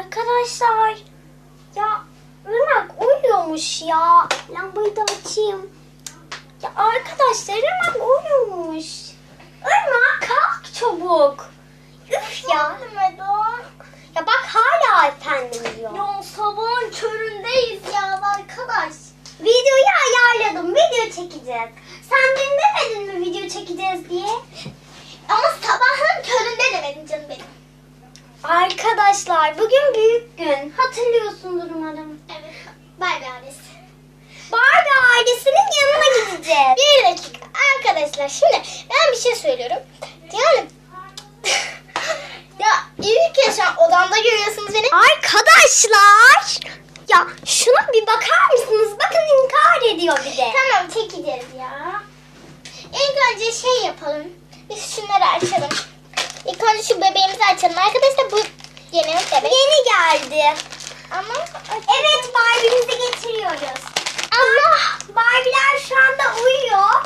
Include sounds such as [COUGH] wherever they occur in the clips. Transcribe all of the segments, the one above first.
Arkadaşlar ya Irmak uyuyormuş ya. Lambayı da açayım. Ya arkadaşlar Irmak uyuyormuş. Irmak kalk çabuk. Üf ya. Ya bak hala efendim Arkadaşlar bugün büyük gün. Hatırlıyorsundur umarım. Evet. Bay ailesi. Barbie ailesinin yanına gideceğiz. Bir dakika arkadaşlar şimdi ben bir şey söylüyorum. Yani [LAUGHS] ya ilk kez şu an odamda görüyorsunuz beni. Arkadaşlar ya şuna bir bakar mısınız? Bakın inkar ediyor bir de. Tamam çekeceğiz ya. İlk önce şey yapalım. Biz şunları açalım. İlk önce şu bebeğimizi açalım. Arkadaşlar. Geldi. Ama Evet Barbie'mizi getiriyoruz. Ama Barbie'ler şu anda uyuyor.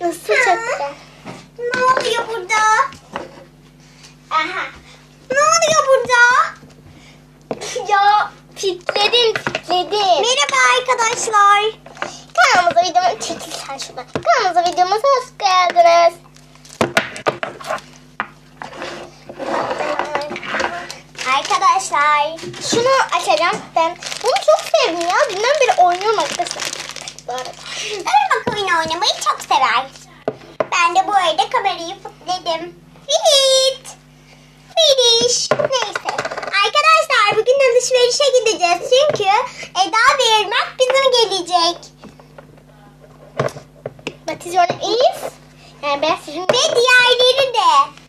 nasıl güzel. Ne oluyor burada? Aha. Ne oluyor burada? [LAUGHS] Ya titredin titredin. Merhaba arkadaşlar. Kanalımıza videomuza çekil sen şuradan. Kanalımıza videomuza hoş geldiniz. Arkadaşlar. Şunu açacağım. Ben bunu çok sevdim ya. Dünden beri oynuyorum arkadaşlar. Bu arada. Irmak oynamayı çok sever. Ben de bu arada kamerayı fıtladım. Fit. Finish. Neyse. Arkadaşlar bugün alışverişe gideceğiz. Çünkü Eda ve Irmak bizim gelecek. But is your name? Yani ben sizin Ve diğerleri de.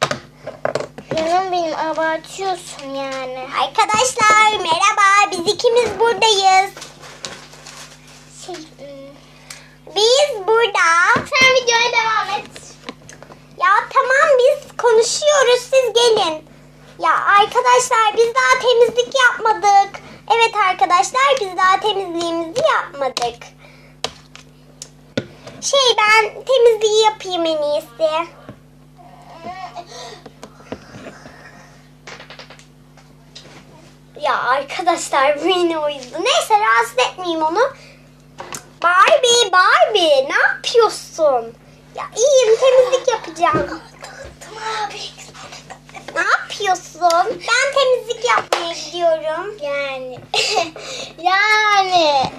Abartıyorsun yani. Arkadaşlar merhaba. Biz ikimiz buradayız. Şey, ım, Biz burada. sen videoya devam et. Ya tamam biz konuşuyoruz siz gelin. Ya arkadaşlar biz daha temizlik yapmadık. Evet arkadaşlar biz daha temizliğimizi yapmadık. Şey ben temizliği yapayım en iyisi. Ya arkadaşlar bu yine oyundu. Neyse rahatsız etmeyeyim onu. Barbie Barbie ne yapıyorsun? Ya iyiyim temizlik yapacağım. Ne yapıyorsun? Ben temizlik yapmaya gidiyorum. Yani. [LAUGHS] yani.